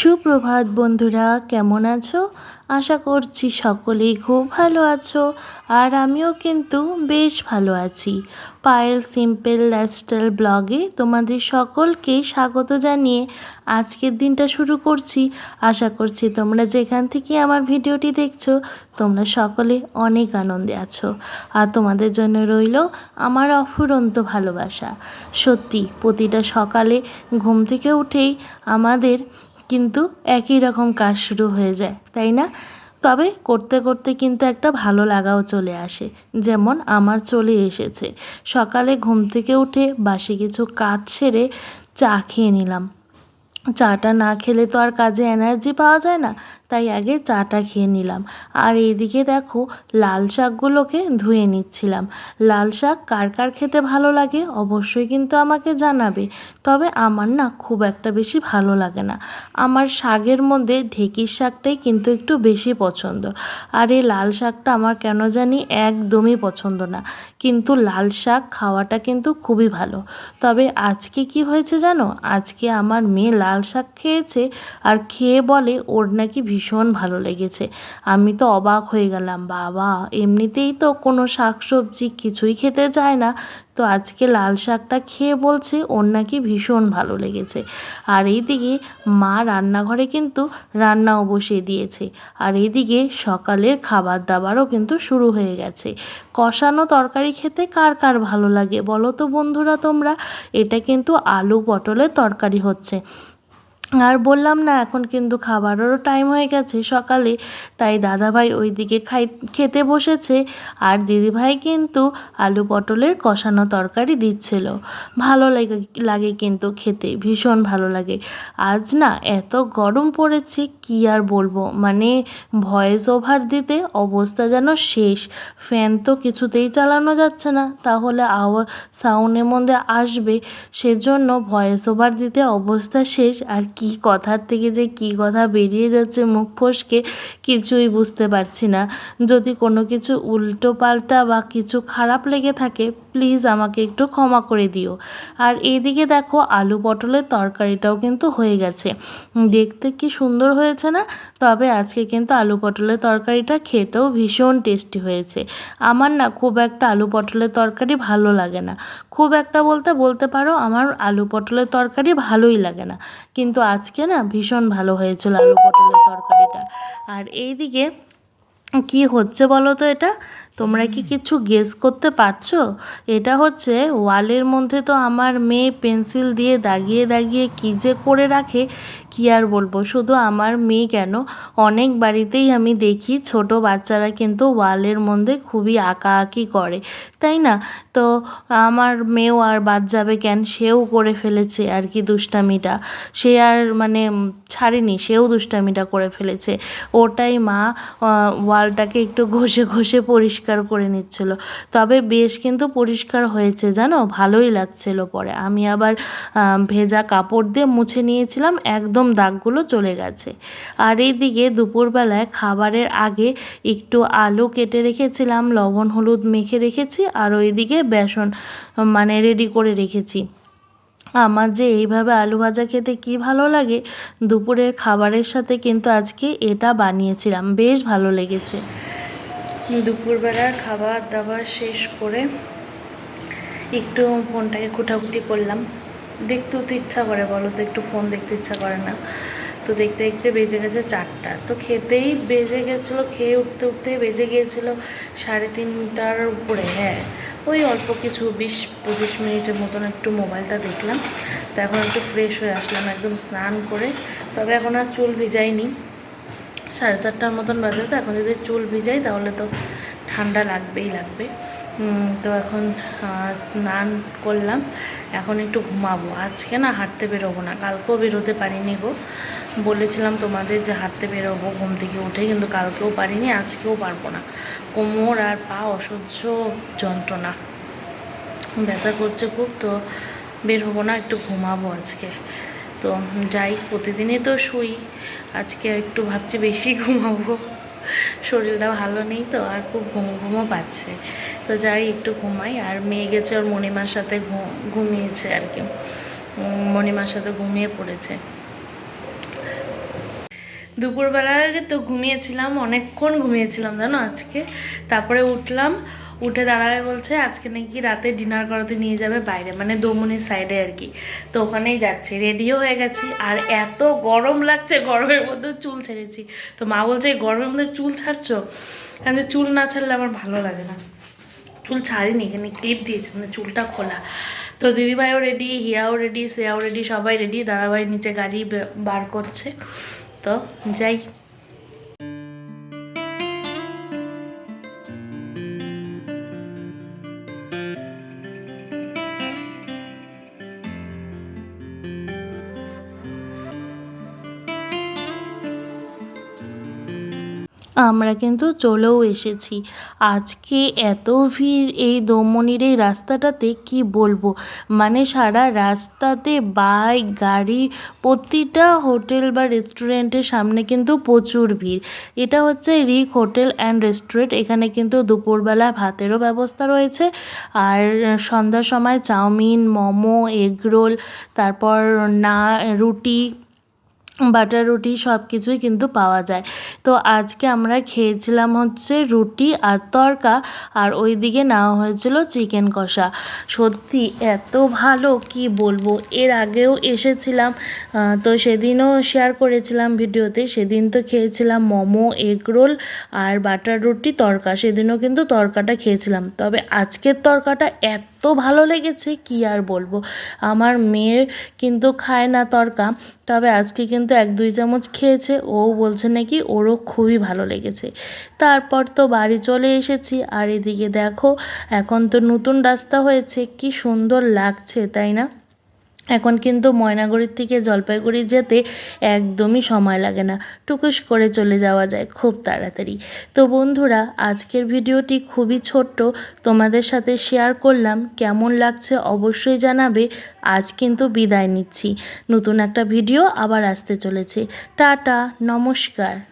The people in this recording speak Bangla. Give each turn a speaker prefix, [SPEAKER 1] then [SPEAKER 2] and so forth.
[SPEAKER 1] সুপ্রভাত বন্ধুরা, কেমন আছো? আশা করছি সকলেই খুব ভালো আছো, আর আমিও কিন্তু বেশ ভালো আছি। পায়েল সিম্পল লাইফস্টাইল ব্লগে তোমাদের সকলকে স্বাগত জানিয়ে আজকের দিনটা শুরু করছি। আশা করছি তোমরা যেখান থেকে আমার ভিডিওটি দেখছ, তোমরা সকলে অনেক আনন্দে আছো। আর তোমাদের জন্য রইল আমার অফুরন্ত ভালোবাসা। সত্যি, প্রতিটা সকালে ঘুম থেকে উঠেই আমাদের কিন্তু একই রকম কাজ শুরু হয়ে যায়, তাই না? তবে করতে করতে কিন্তু একটা ভালো লাগাও চলে আসে। যেমন আমার চলে এসেছে। সকালে ঘুম থেকে উঠে বাসি কিছু কাজ সেরে চা খেয়ে নিলাম। চাটা না খেলে তো আর কাজে এনার্জি পাওয়া যায় না। তাই আগে চাটা খেয়ে নিলাম। আর এদিকে দেখো লাল শাকগুলোকে ধুয়ে নিচ্ছিলাম। লাল শাক কার কার খেতে ভালো লাগে অবশ্যই কিন্তু আমাকে জানাবে। তবে আমার না খুব একটা বেশি ভালো লাগে না। আমার শাকের মধ্যে ঢেঁকির শাকটাই কিন্তু একটু বেশি পছন্দ। আর এই লাল শাকটা আমার কেন জানি একদমই পছন্দ না। কিন্তু লাল শাক খাওয়াটা কিন্তু খুবই ভালো। তবে আজকে কি হয়েছে জানো? আজকে আমার মেয়ে লাল শাক খেয়েছে আর খেয়ে বলে ওর নাকি ভীষণ ভালো লেগেছে। আমি তো অবাক হয়ে গেলাম, বাবা, এমনিতেই তো কোনো শাক সবজি কিছুই খেতে চায় না। তো আজকে লাল শাকটা খেয়ে বলছে, ওর নাকি ভীষণ ভালো লেগেছে। আর এইদিকে মা রান্নাঘরে কিন্তু রান্নাও বসিয়ে দিয়েছে। আর এইদিকে সকালের খাবার দাবারও কিন্তু শুরু হয়ে গেছে। কষানো তরকারি খেতে কার কার ভালো লাগে বলো তো বন্ধুরা তোমরা? এটা কিন্তু আলু পটলের তরকারি হচ্ছে। আর বললাম না, এখন কিন্তু খাবারেরও টাইম হয়ে গেছে সকালে, তাই দাদাভাই ওইদিকে খাই, খেতে বসেছে। আর দিদিভাই কিন্তু আলু পটলের কষানো তরকারি দিচ্ছিল। ভালো লাগে লাগে কিন্তু খেতে, ভীষণ ভালো লাগে। আজ না এত গরম পড়েছে, কি আর বলব? মানে ভয়েস ওভার দিতে অবস্থা যেন শেষ। ফ্যান তো কিছুতেই চালানো যাচ্ছে না, তাহলে আওয়া সাউন্ডের মধ্যে আসবে। সেজন্য ভয়েস ওভার দিতে অবস্থা শেষ। আর কি কথার থেকে যে কি কথা বেরিয়ে যাচ্ছে মুখ ফসকে কিছুই বুঝতে পারছি না। যদি কোনো কিছু উল্টো পাল্টা বা কিছু খারাপ লেগে থাকে প্লিজ আমাকে একটু ক্ষমা করে দিও। আর এইদিকে দেখো আলু পটলের তরকারিটাও কিন্তু হয়ে গেছে। দেখতে কি সুন্দর হয়েছে না? তবে আজকে কিন্তু আলু পটলের তরকারিটা খেতেও ভীষণ টেস্টি হয়েছে। আমার না খুব একটা আলু পটলের তরকারি ভালো লাগে না। খুব একটা বলতে বলতে পারো আমার আলু পটলের তরকারি ভালোই লাগে না। কিন্তু আজকে না ভীষণ ভালো হয়েছিল আলু পটলের তরকারিটা। আর এইদিকে কি হচ্ছে বলো তো এটা? তোমরা কি কিছু গেস করতে পারছ? এটা হচ্ছে ওয়ালের মধ্যে তো আমার মেয়ে পেন্সিল দিয়ে দাগিয়ে দাগিয়ে কী যে করে রাখে, কী আর বলব? শুধু আমার মেয়ে কেন? অনেক বাড়িতেই আমি দেখি ছোট বাচ্চারা কিন্তু ওয়ালের মধ্যে খুবই আঁকা আঁকি করে, তাই না? তো আমার মেয়েও আর বাদ যাবে কেন? সেও করে ফেলেছে আর কি দুষ্টামিটা। সে আর মানে ছাড়েনি, সেও দুষ্টামিটা করে ফেলেছে। ওটাই মা ওয়ালটাকে একটু ঘষে ঘষে পরিষ্কার করে নিচ্ছিল। তবে বেশ কিন্তু পরিষ্কার হয়েছে জানো? ভালোই লাগছিল পরে। আমি আবার ভেজা কাপড় দিয়ে মুছে নিয়েছিলাম, একদম দাগগুলো চলে গেছে। আর এইদিকে দুপুরবেলায় খাবারের আগে একটু আলু কেটে রেখেছিলাম, লবণ, হলুদ মেখে রেখেছি, আর ওইদিকে বেসন মানে রেডি করে রেখেছি। আমার যে এইভাবে আলু ভাজা খেতে কি ভালো লাগে, দুপুরের খাবারের সাথে কিন্তু আজকে এটা বানিয়েছিলাম। বেশ ভালো লেগেছে। দুপুরবেলার খাবার দাবার শেষ করে একটু ফোনটাকে খুঁটাখুটি করলাম। দেখতেও তো ইচ্ছা করে, বলো তো, একটু ফোন দেখতে ইচ্ছা করে না। তো দেখতে দেখতে বেজে গেছে চারটা। তো খেতেই বেজে গেছিল, খেয়ে উঠতে উঠতে বেজে গিয়েছিল সাড়ে তিনটার উপরে হ্যাঁ। ওই অল্প কিছু বিশ পঁচিশ মিনিটের মতন একটু মোবাইলটা দেখলাম। তো এখন একটু ফ্রেশ হয়ে আসলাম, একদম স্নান করে। তবে এখন আর চুল ভিজাইনি। সাড়ে চারটার মতন বাজে, তো এখন যদি চুল ভিজাই তাহলে তো ঠান্ডা লাগবেই লাগবে। তো এখন স্নান করলাম, এখন একটু ঘুমাবো। আজকে না হাঁটতে বেরোবো না, কালকেও বেরোতে পারিনি গো। বলেছিলাম তোমাদের যে হাঁটতে বেরোবো ঘুম থেকে উঠে, কিন্তু কালকেও পারিনি, আজকেও পারব না। কোমর আর পা অসহ্য যন্ত্রণা। ব্যথা করছে খুব, তো বের হব না, একটু ঘুমাবো আজকে। তো যাই, প্রতিদিনই তো শুই। আজকে একটু ভাবছি বেশি ঘুমাবো। শরীরটা ভালো নেই তো, আর খুব ঘুম ঘুমও পাচ্ছে। তো যাই, একটু ঘুমাই। আর মেয়ে গেছে, ওর মণিমার সাথে ঘুমিয়েছে আর কি। মণিমার সাথে ঘুমিয়ে পড়েছে। দুপুরবেলায় তো ঘুমিয়েছিলাম, অনেকক্ষণ ঘুমিয়েছিলাম জানো আজকে। তারপরে উঠলাম উঠে দাঁড়াবে বলছে, আজকে নাকি রাতে ডিনার করাতে নিয়ে যাবে বাইরে মানে দমনির সাইডে আর কি। তো ওখানেই যাচ্ছি রেডিও হয়ে গেছি, আর এত গরম লাগছে, গরমের মধ্যে চুল ছেড়েছি। তো মা বলছে, "এই গরমের মধ্যে চুল ছাড়ছো? কারণ চুল না ছাড়লে আমার ভালো লাগে না। চুল ছাড়িনি, এখানে ক্লিপ দিয়েছে মানে চুলটা খোলা। তো দিদিভাইও রেডি হিয়াও রেডি শ্রেয়াও রেডি সবাই রেডি দাদাভাই নিচে গাড়ি বার করছে। তো যাই। আমরা কিন্তু চলেও এসেছি। আজকে এত ভিড় এই দমনির এই রাস্তাটাতে কি বলব? মানে সারা রাস্তাতে বাইক, গাড়ি, প্রতিটা হোটেল বা রেস্টুরেন্টের সামনে কিন্তু প্রচুর ভিড়। এটা হচ্ছে রিক হোটেল অ্যান্ড রেস্টুরেন্ট। এখানে কিন্তু দুপুরবেলা ভাতেরও ব্যবস্থা রয়েছে। আর সন্ধ্যার সময় চাউমিন, মোমো এগরোল তারপর না, রুটি বাটার রুটি সব কিছুই কিন্তু পাওয়া যায়। তো আজকে আমরা খেয়েছিলাম হচ্ছে রুটি আর তরকা আর ওই দিকে নেওয়া হয়েছিল চিকেন কষা। সত্যি এত ভালো, কি বলব? এর আগেও এসেছিলাম তো সেদিনও শেয়ার করেছিলাম ভিডিওতে। সেদিন তো খেয়েছিলাম মোমো এগ রোল আর বাটার রুটি, তরকা। সেদিনও কিন্তু তরকাটা খেয়েছিলাম। তবে আজকের তরকাটা এত ভালো লেগেছে, কি আর বলব? আমার মেয়ের কিন্তু খায় না তরকা তবে আজকে কিন্তু এক দুই চামচ খেয়েছে, ও বলছে নাকি ওরও খুবই ভালো লেগেছে। তারপর তো বাড়ি চলে এসেছি, আর এদিকে দেখো, এখন তো নতুন রাস্তা হয়েছে, কি সুন্দর লাগছে, তাই না? এখন কিন্তু ময়নাগুড়ির থেকে জলপাইগুড়ি যেতে একদমই সময় লাগে না। টুকুস করে চলে যাওয়া যায় খুব তাড়াতাড়ি। তো বন্ধুরা, আজকের ভিডিওটি খুবই ছোট্ট। তোমাদের সাথে শেয়ার করলাম। কেমন লাগছে অবশ্যই জানাবে। আজ কিন্তু বিদায় নিচ্ছি। নতুন একটা ভিডিও আবার আসতে চলেছে। টাটা, নমস্কার।